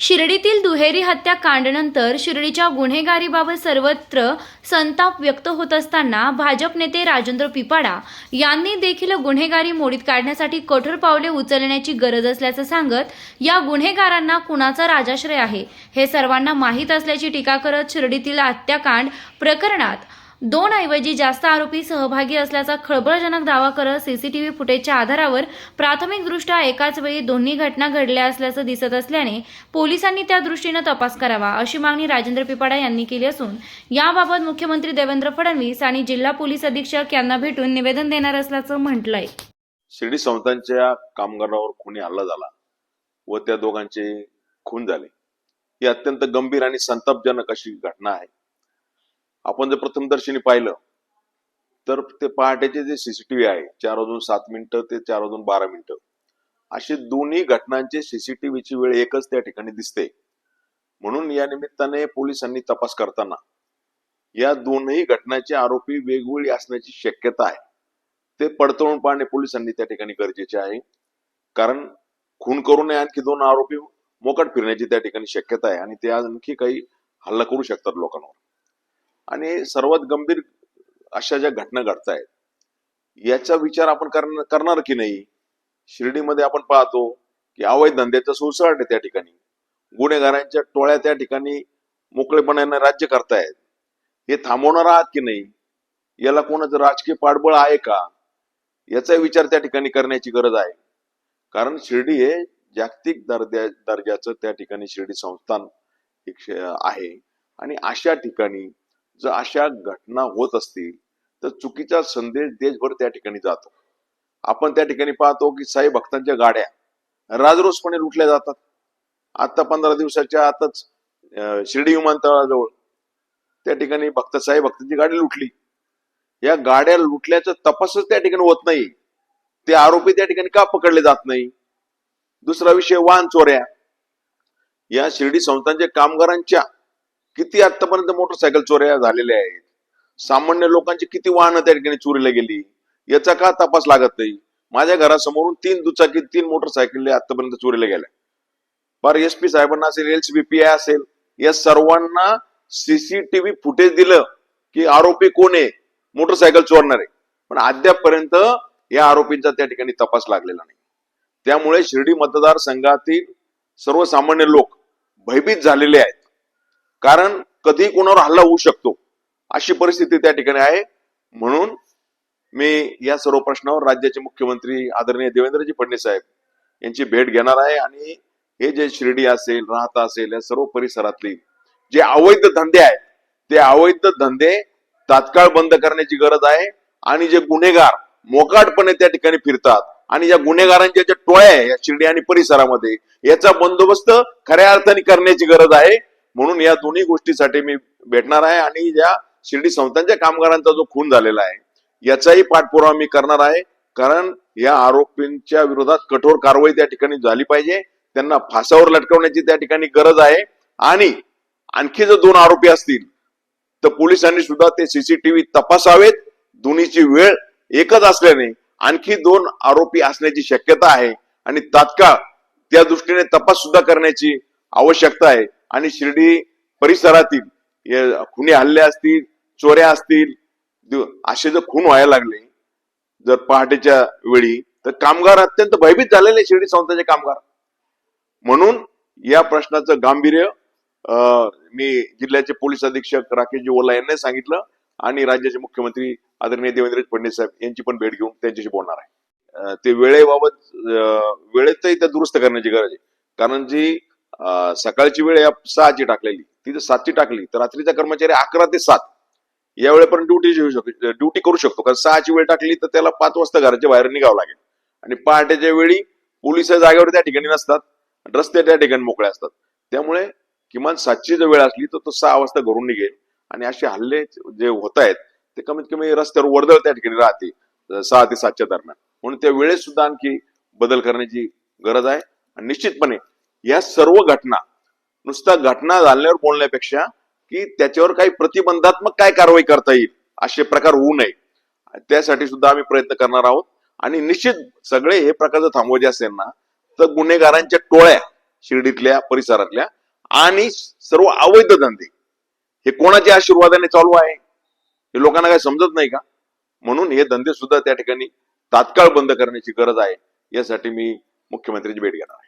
शिर्डीतील दुहेरी हत्याकांडनंतर शिर्डीच्या गुन्हेगारीबाबत सर्वत्र संताप व्यक्त होत असताना भाजप नेते राजेंद्र पिपाडा यांनी देखील गुन्हेगारी मोडीत काढण्यासाठी कठोर पावले उचलण्याची गरज असल्याचं सांगत या गुन्हेगारांना कुणाचा राजाश्रय आहे हे सर्वांना माहीत असल्याची टीका करत शिर्डीतील हत्याकांड प्रकरणात दोन ऐवजी जास्त आरोपी सहभागी असल्याचा खळबळजनक दावा करत सीसीटीव्ही फुटेजच्या आधारावर प्राथमिकदृष्ट्या एकाच वेळी दोन्ही घटना घडल्या असल्याचं दिसत असल्याने पोलिसांनी त्या दृष्टीनं तपास करावा अशी मागणी राजेंद्र पिपाडा यांनी केली असून याबाबत मुख्यमंत्री देवेंद्र फडणवीस आणि जिल्हा पोलीस अधीक्षक यांना भेटून निवेदन देणार असल्याचं म्हटलंय. शिर्डी संस्थांच्या कामगारावर खुनी हल्ला झाला व त्या दोघांचे खून झाले. ही अत्यंत गंभीर आणि संतापजनक अशी घटना आहे. आपण जर प्रथमदर्शनी पाहिलं तर ते पहाटेचे जे सीसीटीव्ही आहे चार वाजून सात मिनिटं ते चार वाजून बारा मिनिटं अशी दोन्ही घटनांचे सीसीटीव्हीची वेळ एकच त्या ठिकाणी दिसते. म्हणून या निमित्ताने पोलिसांनी तपास करताना या दोनही घटनाचे आरोपी वेगवेगळी असण्याची शक्यता आहे. ते पडताळून पाहणे पोलिसांनी त्या ठिकाणी गरजेचे आहे. कारण खून करून आणखी दोन आरोपी मोकट फिरण्याची त्या ठिकाणी शक्यता आहे आणि ते आणखी काही हल्ला करू शकतात लोकांवर. आणि सर्वात गंभीर अशा ज्या घटना घडतायत याचा विचार आपण करणार करणार की नाही शिर्डीमध्ये आपण पाहतो की अवैध धंद्याचं सुळसळाट आहे त्या ठिकाणी. गुन्हेगारांच्या टोळ्या त्या ठिकाणी मोकळेपणाने राज्य करतायत. हे थांबवणार आहात की नाही याला कोणाचं राजकीय पाठबळ आहे का याचा विचार त्या ठिकाणी करण्याची गरज आहे. कारण शिर्डी हे जागतिक दर्जा दर्जाचं त्या ठिकाणी शिर्डी संस्थान एक आहे. आणि अशा ठिकाणी जर अशा घटना होत असतील तर चुकीचा संदेश देशभर त्या ठिकाणी जातो. आपण त्या ठिकाणी पाहतो की साई भक्तांच्या गाड्या राजरोसपणे लुटल्या जातात. आता पंधरा दिवसाच्या आताच शिर्डी विमानतळाजवळ त्या ठिकाणी भक्त साई भक्तांची गाडी लुटली. या गाड्या लुटल्याचा तपासच त्या ठिकाणी होत नाही. ते आरोपी त्या ठिकाणी का पकडले जात नाही? दुसरा विषय वाहन चोऱ्या. या शिर्डी संस्थांच्या कामगारांच्या किती आतापर्यंत मोटरसायकल चोऱ्या झालेल्या आहेत? सामान्य लोकांची किती वाहनं त्या ठिकाणी चोरीला गेली? याचा का तपास लागत नाही? माझ्या घरासमोरून तीन दुचाकी तीन मोटरसायकल आतापर्यंत चोरीला गेल्या. पर एस पी साहेबांना असेल एल सी पी आय असेल या सर्वांना सीसीटीव्ही फुटेज दिलं की आरोपी कोण आहे? मोटरसायकल चोरणार. आहे पण अद्यापपर्यंत या आरोपींचा त्या ठिकाणी तपास लागलेला नाही. त्यामुळे शिर्डी मतदारसंघातील सर्वसामान्य लोक भयभीत झालेले आहेत. कारण कधी कोणावर हल्ला होऊ शकतो. अशी परिस्थिती त्या ठिकाणी आहे. म्हणून मी या सर्व प्रश्नावर राज्याचे मुख्यमंत्री आदरणीय देवेंद्रजी फडणवीस साहेब यांची भेट घेणार आहे आणि हे जे शिर्डी असेल राहता असेल या सर्व परिसरातली जे अवैध धंदे आहेत ते अवैध धंदे तात्काळ बंद करण्याची गरज आहे आणि जे गुन्हेगार मोकाटपणे त्या ठिकाणी फिरतात आणि या गुन्हेगारांच्या ज्या टोळ्या आहे या शिर्डी आणि परिसरामध्ये याचा बंदोबस्त खऱ्या अर्थाने करण्याची गरज आहे. म्हणून या दोन्ही गोष्टीसाठी मी भेटणार आहे आणि या शिर्डी संस्थांच्या कामगारांचा जो खून झालेला आहे याचाही पाठपुरावा मी करणार आहे. कारण या आरोपींच्या विरोधात कठोर कारवाई त्या ठिकाणी झाली पाहिजे. त्यांना फासावर लटकवण्याची त्या ठिकाणी गरज आहे. आणि आणखी जर दोन आरोपी असतील तर पोलिसांनी सुद्धा ते सीसीटीव्ही तपासावेत. दोन्हीची वेळ एकच असल्याने आणखी दोन आरोपी असण्याची शक्यता आहे. आणि तात्काळ त्या दृष्टीने तपास सुद्धा करण्याची आवश्यकता आहे. आणि शिर्डी परिसरातील खुनी हल्ले असतील चोऱ्या असतील असे जर खून व्हायला लागले जर पहाटेच्या वेळी तर कामगार अत्यंत भयभीत झालेले शिर्डी संस्थाचे कामगार. म्हणून या प्रश्नाचं गांभीर्य अं, मी जिल्ह्याचे पोलीस अधीक्षक राकेशजी ओला यांनी सांगितलं आणि राज्याचे मुख्यमंत्री आदरणीय देवेंद्र फडणवीस साहेब यांची पण भेट घेऊन त्यांच्याशी बोलणार आहे. ते वेळेबाबत वेळेत वेळेतही त्या दुरुस्त करण्याची गरज आहे. कारण जी सकाळची वेळ या सहाची टाकलेली. तिथे सातची टाकली तर रात्रीचा कर्मचारी अकरा ते सात. या वेळेपर्यंत ड्युटी घेऊ शकतो ड्युटी करू शकतो. कारण सहाची वेळ टाकली तर त्याला पाच वाजता घराच्या बाहेर निघावं लागेल. आणि पहाटेच्या वेळी पोलीस जागेवर त्या ठिकाणी नसतात. रस्ते त्या ठिकाणी मोकळे असतात. त्यामुळे किमान सातची जर वेळ असली तर तो सहा वाजता घरून निघेल. आणि असे हल्ले जे होत आहेत ते कमीत कमी रस्त्यावर वर्दळ त्या ठिकाणी राहते सहा ते सातच्या दरम्यान. म्हणून त्या वेळेत सुद्धा आणखी बदल करण्याची गरज आहे. आणि निश्चितपणे या सर्व घटना नुसता घटना झाल्यावर बोलण्यापेक्षा की त्याच्यावर काही प्रतिबंधात्मक काय कारवाई करता येईल असे प्रकार होऊ नये. त्यासाठी सुद्धा आम्ही प्रयत्न करणार आहोत. आणि निश्चित सगळे हे प्रकार जर थांबवायचे असेल ना तर गुन्हेगारांच्या टोळ्या शिर्डीतल्या परिसरातल्या आणि सर्व अवैध धंदे हे कोणाच्या आशीर्वादाने चालू आहे? हे लोकांना काय समजत नाही का? म्हणून हे धंदे सुद्धा त्या ठिकाणी तात्काळ बंद करण्याची गरज आहे. यासाठी मी मुख्यमंत्र्यांची भेट घेणार आहे.